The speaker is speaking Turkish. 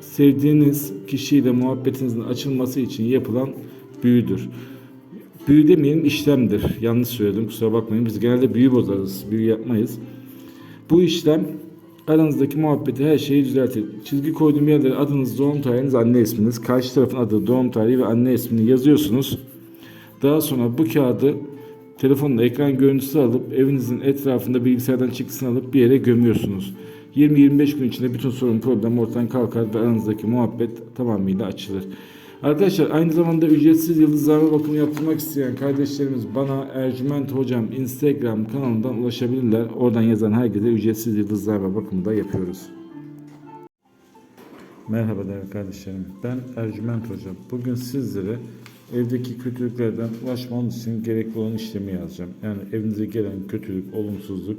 Sevdiğiniz kişiyle muhabbetinizin açılması için yapılan büyüdür. Büyü demeyelim işlemdir. Yanlış söyledim kusura bakmayın. Biz genelde büyü bozarız. Büyü yapmayız. Bu işlem aranızdaki muhabbeti her şeyi düzeltir. Çizgi koyduğum yerlere adınız, doğum tarihiniz, anne isminiz, karşı tarafın adı, doğum tarihi ve anne ismini yazıyorsunuz. Daha sonra bu kağıdı telefonla ekran görüntüsü alıp evinizin etrafında bilgisayardan çıktısını alıp bir yere gömüyorsunuz. 20-25 gün içinde bütün sorun problem ortadan kalkar ve aranızdaki muhabbet tamamıyla açılır. Arkadaşlar aynı zamanda ücretsiz yıldızlama bakımı yaptırmak isteyen kardeşlerimiz bana Ercüment Hocam Instagram kanalından ulaşabilirler. Oradan yazan herkese ücretsiz yıldızlama bakımı da yapıyoruz. Merhaba değerli kardeşlerim. Ben Ercüment Hocam. Bugün sizlere evdeki kötülüklerden ulaşmanız için gerekli olan işlemi yazacağım. Yani evinize gelen kötülük, olumsuzluk